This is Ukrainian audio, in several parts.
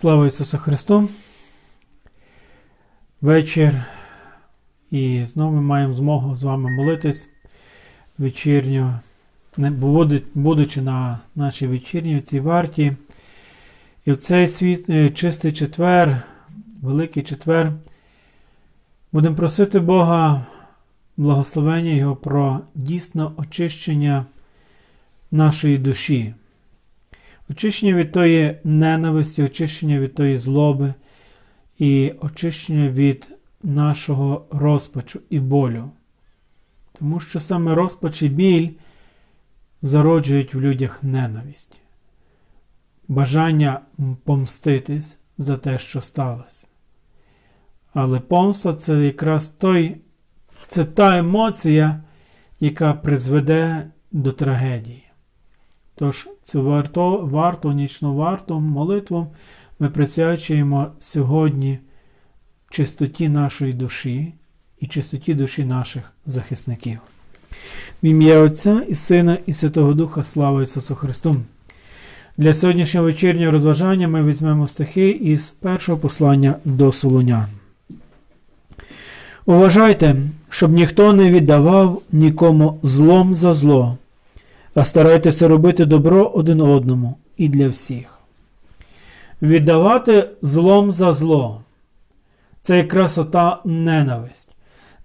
Слава Ісусу Христу! Вечір. І знову ми маємо змогу з вами молитись вечірню, будучи на нашій вечірній в цій варті. І в цей світ, е, чистий четвер, великий четвер, будемо просити Бога благословення Його про дійсно очищення нашої душі. Очищення від тої ненависті, очищення від тої злоби і очищення від нашого розпачу і болю. Тому що саме розпач і біль зароджують в людях ненависть, бажання помститись за те, що сталося. Але помста це якраз той, це та емоція, яка призведе до трагедії. Тож цю варто, варту, нічну варту, молитву ми присвячуємо сьогодні чистоті нашої душі і чистоті душі наших захисників. В ім'я Отця і Сина, і Святого Духа, слава Ісусу Христу! Для сьогоднішнього вечірнього розважання ми візьмемо стихи із першого послання до Солонян. Уважайте, щоб ніхто не віддавав нікому злом за зло, а старайтеся робити добро один одному і для всіх. Віддавати злом за зло це якраз ота ненависть.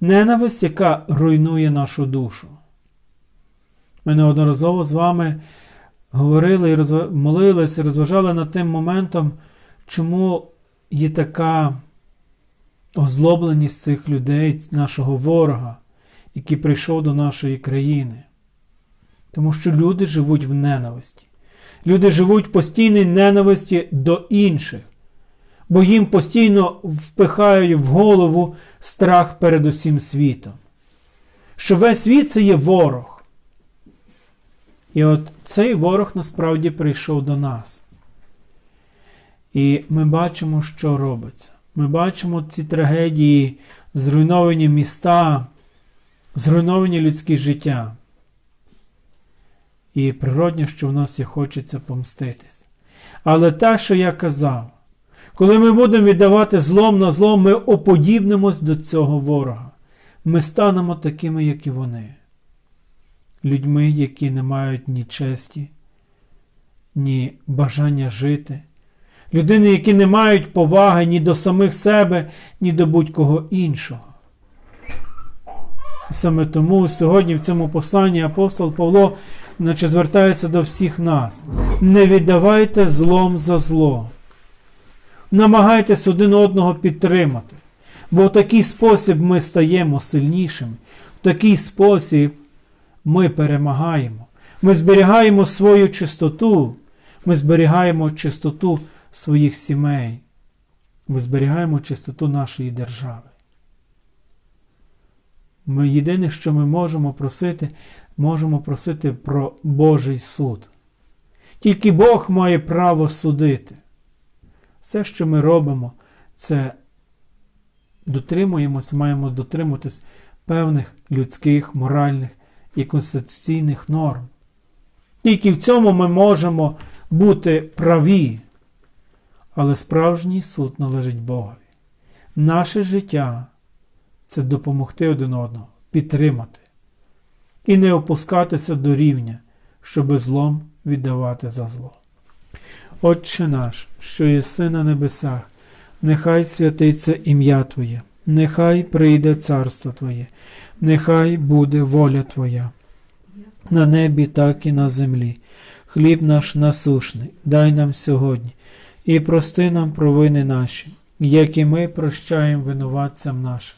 Ненависть, яка руйнує нашу душу. Ми неодноразово з вами говорили і розва... молилися, розважали над тим моментом, чому є така озлобленість цих людей, нашого ворога, який прийшов до нашої країни. Тому що люди живуть в ненависті. Люди живуть в постійній ненависті до інших, бо їм постійно впихають в голову страх перед усім світом. Що весь світ це є ворог. І от цей ворог насправді прийшов до нас. І ми бачимо, що робиться. Ми бачимо ці трагедії, зруйновані міста, зруйновані людські життя. І природньо, що в нас і хочеться помститись. Але те, що я казав, коли ми будемо віддавати злом на злом, ми оподібнимось до цього ворога. Ми станемо такими, як і вони. Людьми, які не мають ні честі, ні бажання жити. Людини, які не мають поваги ні до самих себе, ні до будь-кого іншого. Саме тому сьогодні в цьому посланні апостол Павло наче звертається до всіх нас. Не віддавайте злом за зло. Намагайтесь один одного підтримати. Бо в такий спосіб ми стаємо сильнішими. В такий спосіб ми перемагаємо. Ми зберігаємо свою чистоту. Ми зберігаємо чистоту своїх сімей. Ми зберігаємо чистоту нашої держави. Ми єдине, що ми можемо просити, можемо просити про Божий суд. Тільки Бог має право судити. Все, що ми робимо, це дотримуємося, маємо дотримуватись певних людських, моральних і конституційних норм. Тільки в цьому ми можемо бути праві. Але справжній суд належить Богові. Наше життя це допомогти один одного, підтримати і не опускатися до рівня, щоби злом віддавати за зло. Отче наш, що єси на небесах, нехай святиться ім'я Твоє, нехай прийде царство Твоє, нехай буде воля Твоя. На небі, так і на землі. Хліб наш насушний, дай нам сьогодні, і прости нам провини наші, як і ми прощаємо винуватцям нашим.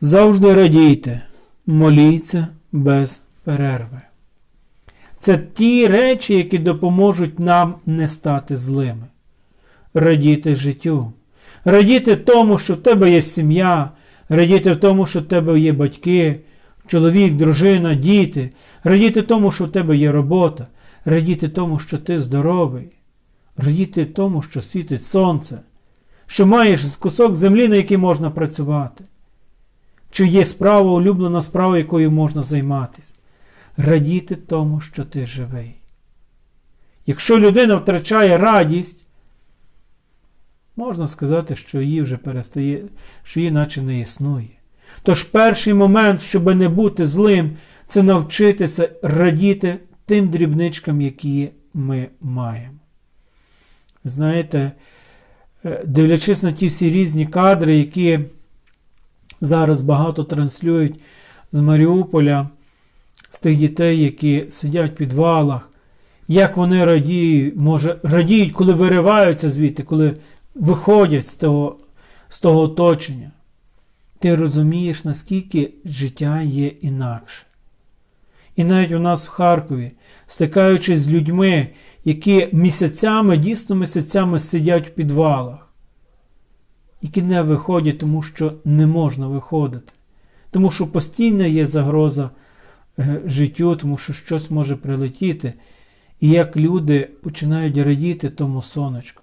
Завжди радійте, моліться без перерви. Це ті речі, які допоможуть нам не стати злими. Радіти життю, радіти тому, що в тебе є сім'я, радіти в тому, що в тебе є батьки, чоловік, дружина, діти, радіти тому, що в тебе є робота, радіти тому, що ти здоровий, радіти тому, що світить сонце, що маєш кусок землі, на який можна працювати, чи є справа, улюблена справа, якою можна займатися. Радіти тому, що ти живий. Якщо людина втрачає радість, можна сказати, що її вже перестає, що її наче не існує. Тож перший момент, щоб не бути злим, це навчитися радіти тим дрібничкам, які ми маємо. Знаєте, е, дивлячись на ті всі різні кадри, які зараз багато транслюють з Маріуполя, з тих дітей, які сидять в підвалах, як вони радіють, може, радіють, коли вириваються звідти, коли виходять з того, з того оточення. Ти розумієш, наскільки життя є інакше. І навіть у нас в Харкові, стикаючись з людьми, які місяцями, дійсно місяцями сидять в підвалах, які не виходять, тому що не можна виходити, тому що постійно є загроза е, життю, тому що щось може прилетіти. І як люди починають радіти тому сонечку,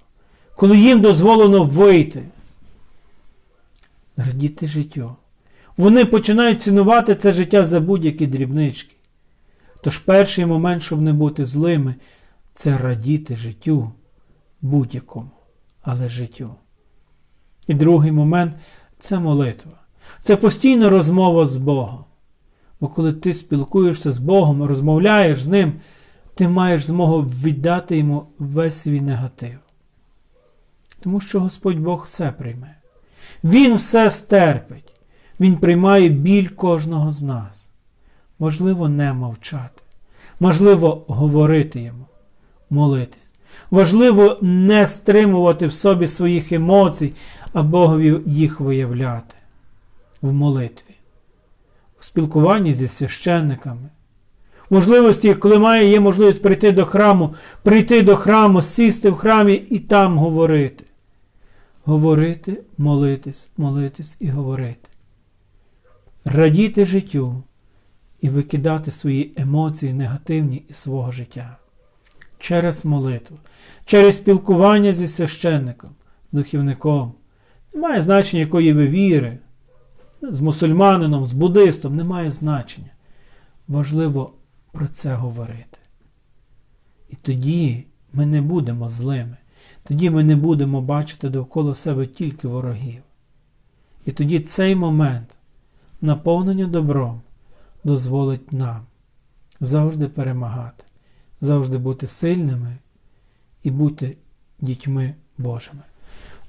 коли їм дозволено вийти, радіти життю. Вони починають цінувати це життя за будь-які дрібнички. Тож перший момент, щоб не бути злими, це радіти життю будь-якому, але життю. І другий момент це молитва. Це постійна розмова з Богом. Бо коли ти спілкуєшся з Богом, розмовляєш з Ним, ти маєш змогу віддати йому весь свій негатив. Тому що Господь Бог все прийме. Він все стерпить. Він приймає біль кожного з нас. Можливо, не мовчати. Можливо, говорити йому, молитись. Важливо не стримувати в собі своїх емоцій, а Богові їх виявляти в молитві, у спілкуванні зі священниками. Можливості, коли має є можливість прийти до храму, прийти до храму, сісти в храмі і там говорити. Говорити, молитись, молитись і говорити. Радіти життю і викидати свої емоції негативні із свого життя. Через молитву, через спілкування зі священником, духівником. Немає значення, якої ви віри, з мусульманином, з буддистом, немає значення. Важливо про це говорити. І тоді ми не будемо злими. Тоді ми не будемо бачити довкола себе тільки ворогів. І тоді цей момент наповнення добром дозволить нам завжди перемагати, завжди бути сильними і бути дітьми Божими.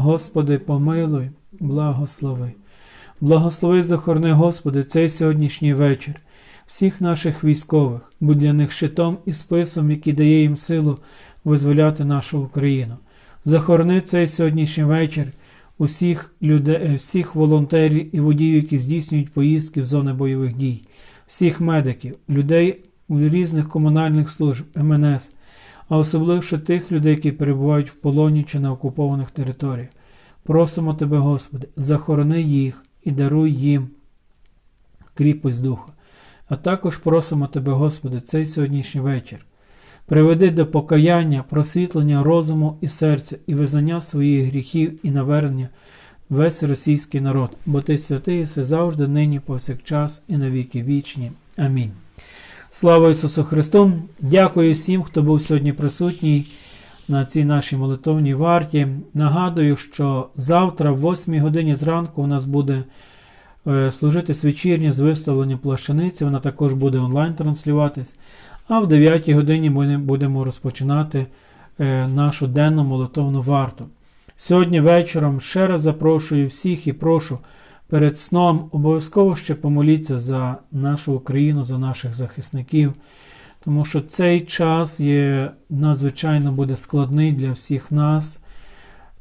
Господи, помилуй, благослови. Благослови, захорони, Господи, цей сьогоднішній вечір, всіх наших військових, будь для них щитом і списом, який дає їм силу визволяти нашу Україну. Захорони цей сьогоднішній вечір усіх, людей, всіх волонтерів і водіїв, які здійснюють поїздки в зони бойових дій, всіх медиків, людей у різних комунальних служб, МНС, а особливо тих людей, які перебувають в полоні чи на окупованих територіях. Просимо Тебе, Господи, захорони їх і даруй їм кріпость духа. А також просимо Тебе, Господи, цей сьогоднішній вечір. Приведи до покаяння, просвітлення розуму і серця, і визнання своїх гріхів і навернення весь російський народ, бо Ти святий, все завжди, нині, повсякчас, і на віки вічні. Амінь. Слава Ісусу Христу! Дякую всім, хто був сьогодні присутній на цій нашій молитовній варті. Нагадую, що завтра, в 8 годині зранку, у нас буде е, служити свічірня з виставлення плащаниці. Вона також буде онлайн транслюватись. А в 9 годині ми будемо розпочинати е, нашу денну молитовну варту. Сьогодні вечором ще раз запрошую всіх і прошу перед сном обов'язково ще помоліться за нашу Україну, за наших захисників, тому що цей час є надзвичайно буде складний для всіх нас,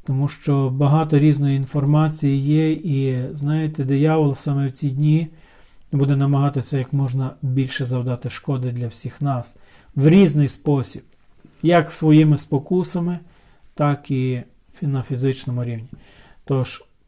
тому що багато різної інформації є, і знаєте, диявол саме в ці дні буде намагатися як можна більше завдати шкоди для всіх нас в різний спосіб, як своїми спокусами, так і на фізичному рівні. Тож,